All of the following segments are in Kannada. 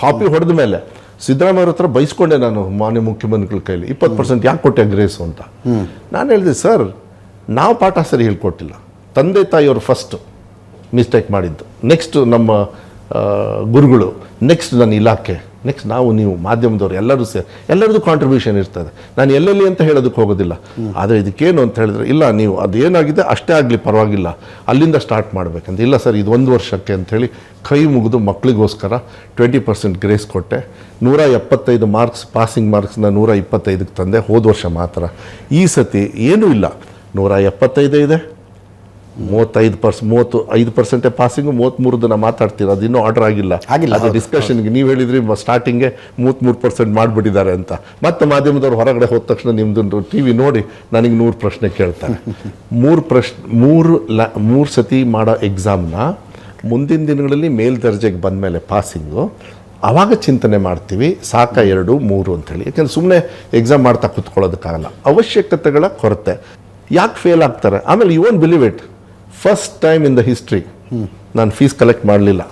ಕಾಪಿ ಹೊಡೆದ ಮೇಲೆ ಸಿದ್ದರಾಮಯ್ಯ ಹತ್ರ ಬೈಸ್ಕೊಂಡೆ ನಾನು ಮಾನ್ಯ ಮುಖ್ಯಮಂತ್ರಿಗಳ ಕೈಲಿ. ಇಪ್ಪತ್ತು ಪರ್ಸೆಂಟ್ ಯಾಕೆ ಕೊಟ್ಟೆ ಗ್ರೇಸು ಅಂತ. ನಾನು ಹೇಳಿದೆ ಸರ್ ನಾವು ಪಾಠ ಸರಿ ಹೇಳ್ಕೊಟ್ಟಿಲ್ಲ. ತಂದೆ ತಾಯಿಯವರು ಫಸ್ಟ್ ಮಿಸ್ಟೇಕ್ ಮಾಡಿದ್ದು. ನೆಕ್ಸ್ಟ್ ನಮ್ಮ ಗುರುಗಳು ನೆಕ್ಸ್ಟ್ ನನ್ನ ಇಲಾಖೆ ನೆಕ್ಸ್ಟ್ ನಾವು, ನೀವು, ಮಾಧ್ಯಮದವರು ಎಲ್ಲರೂ ಸೇರಿ ಎಲ್ಲರದ್ದು ಕಾಂಟ್ರಿಬ್ಯೂಷನ್ ಇರ್ತದೆ. ನಾನು ಎಲ್ಲೆಲ್ಲಿ ಅಂತ ಹೇಳೋದಕ್ಕೆ ಹೋಗೋದಿಲ್ಲ. ಆದರೆ ಇದಕ್ಕೇನು ಅಂತ ಹೇಳಿದ್ರೆ, ಇಲ್ಲ, ನೀವು ಅದೇನಾಗಿದೆ, ಅಷ್ಟೇ ಆಗಲಿ, ಪರವಾಗಿಲ್ಲ. ಅಲ್ಲಿಂದ ಸ್ಟಾರ್ಟ್ ಮಾಡಬೇಕಂತ. ಇಲ್ಲ ಸರ್, ಇದು ಒಂದು ವರ್ಷಕ್ಕೆ ಅಂಥೇಳಿ ಕೈ ಮುಗಿದು ಮಕ್ಕಳಿಗೋಸ್ಕರ ಟ್ವೆಂಟಿ ಪರ್ಸೆಂಟ್ ಗ್ರೇಸ್ ಕೊಟ್ಟೆ. ನೂರ ಎಪ್ಪತ್ತೈದು ಮಾರ್ಕ್ಸ್ ಪಾಸಿಂಗ್ ಮಾರ್ಕ್ಸ್ನ ನೂರ ಇಪ್ಪತ್ತೈದಕ್ಕೆ ತಂದೆ ಹೋದ ವರ್ಷ ಮಾತ್ರ. ಈ ಸತಿ ಏನೂ ಇಲ್ಲ. ನೂರ ಎಪ್ಪತ್ತೈದು ಇದೆ. ಮೂವತ್ತೈದು ಪರ್ಸ್ ಮೂವತ್ತು ಐದು ಪರ್ಸೆಂಟೇ ಪಾಸಿಂಗು ಮೂವತ್ತ್ಮೂರು ದಿನ ಮಾತಾಡ್ತೀರ ಅದು ಇನ್ನೂ ಆರ್ಡರ್ ಆಗಿಲ್ಲ. ಆಗಿಲ್ಲ, ಅದು ಡಿಸ್ಕಷನ್ಗೆ ನೀವು ಹೇಳಿದ್ರಿ ಸ್ಟಾರ್ಟಿಂಗೆ ಮೂವತ್ತ್ಮೂರು ಪರ್ಸೆಂಟ್ ಮಾಡಿಬಿಟ್ಟಿದ್ದಾರೆ ಅಂತ. ಮತ್ತೆ ಮಾಧ್ಯಮದವ್ರು ಹೊರಗಡೆ ಹೋದ ತಕ್ಷಣ ನಿಮ್ಮದು ಟಿ ವಿ ನೋಡಿ ನನಗೆ ನೂರು ಪ್ರಶ್ನೆ ಕೇಳ್ತಾರೆ. ಮೂರು ಪ್ರಶ್ನೆ ಮೂರು ಲ ಮೂರು ಸತಿ ಮಾಡೋ ಎಕ್ಸಾಮ್ನ ಮುಂದಿನ ದಿನಗಳಲ್ಲಿ ಮೇಲ್ದರ್ಜೆಗೆ ಬಂದಮೇಲೆ ಪಾಸಿಂಗು ಆವಾಗ ಚಿಂತನೆ ಮಾಡ್ತೀವಿ ಸಾಕ ಎರಡು ಮೂರು ಅಂಥೇಳಿ ಯಾಕೆಂದ್ರೆ ಸುಮ್ಮನೆ ಎಕ್ಸಾಮ್ ಮಾಡ್ತಾ ಕೂತ್ಕೊಳ್ಳೋದಕ್ಕಾಗಲ್ಲ. ಅವಶ್ಯಕತೆಗಳ ಕೊರತೆ. ಯಾಕೆ ಫೇಲ್ ಆಗ್ತಾರೆ? ಆಮೇಲೆ you won believe it first time in the history ನಾನು ಫೀಸ್ ಕಲೆಕ್ಟ್ ಮಾಡಲಿಲ್ಲ.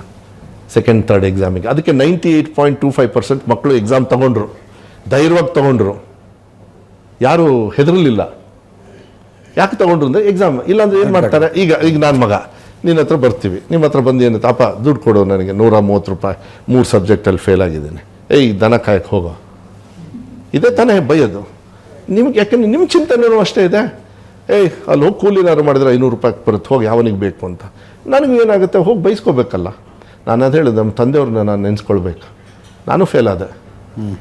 ಸೆಕೆಂಡ್ ಥರ್ಡ್ ಎಕ್ಸಾಮಿಗೆ ಅದಕ್ಕೆ ninety eight point two five percent ಮಕ್ಕಳು ಎಕ್ಸಾಮ್ ತಗೊಂಡ್ರು. ಧೈರ್ಯವಾಗಿ ತಗೊಂಡ್ರು. ಯಾರು ಹೆದರಲಿಲ್ಲ. ಯಾಕೆ ತಗೊಂಡ್ರು ಅಂದರೆ ಎಕ್ಸಾಮ್ ಇಲ್ಲಾಂದ್ರೆ ಏನು ಮಾಡ್ತಾರೆ? ಈಗ ಈಗ ನನ್ನ ಮಗ, ನಿನ್ನ ಹತ್ರ ಬರ್ತೀವಿ. ನಿಮ್ಮ ಹತ್ರ ಬಂದು ಏನು ತಾಪ ದುಡ್ಡು ಕೊಡು ನನಗೆ. ನೂರ ಮೂವತ್ತು ರೂಪಾಯಿ, ಮೂರು ಸಬ್ಜೆಕ್ಟಲ್ಲಿ ಫೇಲ್ ಆಗಿದ್ದೀನಿ. ಏಯ್, ದನ ಕಾಯಕ್ಕೆ ಹೋಗೋ. ಇದೇ ತಾನೇ ಬೈಯೋದು ನಿಮ್ಗೆ ಯಾಕೆಂದ್ರೆ ನಿಮ್ಮ ಚಿಂತನೆನೂ ಅಷ್ಟೇ ಇದೆ. ಏಯ್ ಅಲ್ಲಿ ಹೋಗಿ ಕೂಲಿನಾರು ಮಾಡಿದ್ರೆ ಐನೂರು ರೂಪಾಯಿ ಬರುತ್ತೆ ಹೋಗಿ ಯಾವನಿಗೆ ಬೇಕು ಅಂತ. ನನಗೆ ಏನಾಗುತ್ತೆ ಹೋಗಿ ಬೈಸ್ಕೋಬೇಕಲ್ಲ. ನಾನು ಅದು ಹೇಳಿದೆ ನಮ್ಮ ತಂದೆಯವ್ರನ್ನ ನಾನು ನೆನೆಸ್ಕೊಳ್ಬೇಕು. ನಾನು ಫೇಲ್ ಆದೆ.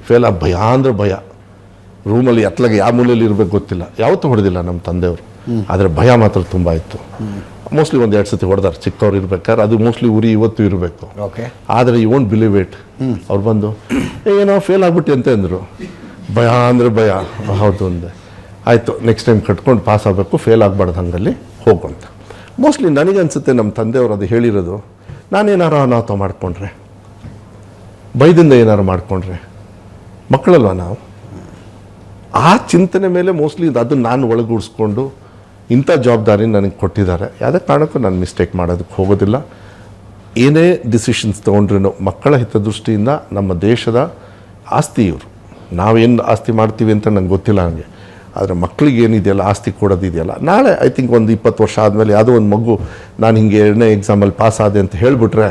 ಫೇಲ್ ಆದ ಭಯ ಅಂದ್ರೆ ಭಯ. ರೂಮಲ್ಲಿ ಎತ್ತಲಾಗಿ ಯಾವ ಮೂಲೆಯಲ್ಲಿ ಇರಬೇಕು ಗೊತ್ತಿಲ್ಲ. ಯಾವತ್ತೂ ಹೊಡೆದಿಲ್ಲ ನಮ್ಮ ತಂದೆಯವರು. ಆದರೆ ಭಯ ಮಾತ್ರ ತುಂಬ ಇತ್ತು. ಮೋಸ್ಟ್ಲಿ ಒಂದು ಎರಡು ಸತಿ ಹೊಡೆದಾರೆ. ಚಿಕ್ಕವ್ರು ಇರ್ಬೇಕಾದ್ರೆ ಅದು ಮೋಸ್ಟ್ಲಿ ಉರಿ ಇವತ್ತು ಇರಬೇಕು. ಓಕೆ ಆದರೆ ಯು ವೋಂಟ್ ಬಿಲೀವ್ ಇಟ್ ಅವ್ರು ಬಂದು "ಏ, ಏನೋ ಫೇಲ್ ಆಗ್ಬಿಟ್ಟು ಅಂತ ಅಂದರು. ಭಯ ಅಂದರೆ ಭಯ. ಹೌದು ಅಂದೆ. ಆಯಿತು ನೆಕ್ಸ್ಟ್ ಟೈಮ್ ಕಟ್ಕೊಂಡು ಪಾಸ್ ಆಗಬೇಕು ಫೇಲ್ ಆಗಬಾರ್ದು ಹಂಗಲ್ಲಿ ಹೋಗು ಅಂತ. ಮೋಸ್ಟ್ಲಿ ನನಗೆ ಅನಿಸುತ್ತೆ ನಮ್ಮ ತಂದೆಯವರು ಅದು ಹೇಳಿರೋದು, ನಾನೇನಾರು ಅನಾಹುತ ಮಾಡಿಕೊಂಡ್ರೆ ಬೈದಿಂದ ಏನಾರು ಮಾಡಿಕೊಂಡ್ರೆ, ಮಕ್ಕಳಲ್ವ ನಾವು? ಆ ಚಿಂತನೆ ಮೇಲೆ ಮೋಸ್ಟ್ಲಿ ಅದನ್ನು ನಾನು ಒಳಗೂಡಿಸ್ಕೊಂಡು ಇಂಥ ಜವಾಬ್ದಾರಿ ನನಗೆ ಕೊಟ್ಟಿದ್ದಾರೆ. ಯಾವುದೇ ಕಾರಣಕ್ಕೂ ನಾನು ಮಿಸ್ಟೇಕ್ ಮಾಡೋದಕ್ಕೆ ಹೋಗೋದಿಲ್ಲ. ಏನೇ ಡಿಸಿಷನ್ಸ್ ತೊಗೊಂಡ್ರೂ ಮಕ್ಕಳ ಹಿತದೃಷ್ಟಿಯಿಂದ ನಮ್ಮ ದೇಶದ ಆಸ್ತಿ ಇವರು ನಾವೇನು ಆಸ್ತಿ ಮಾಡ್ತೀವಿ ಅಂತ ನಂಗೆ ಗೊತ್ತಿಲ್ಲ ನನಗೆ ಆದರೆ ಮಕ್ಕಳಿಗೆ ಏನಿದೆಯಲ್ಲ, ಆಸ್ತಿ ಕೊಡೋದಿದೆಯಲ್ಲ. ನಾಳೆ ಐ ಥಿಂಕ್ ಒಂದು ಇಪ್ಪತ್ತು ವರ್ಷ ಆದಮೇಲೆ ಯಾವುದೋ ಒಂದು ಮಗು, ನಾನು ಹಿಂಗೆ ಎರಡನೇ ಎಕ್ಸಾಮಲ್ಲಿ ಪಾಸ್ ಆದೆ ಅಂತ ಹೇಳಿಬಿಟ್ರೆ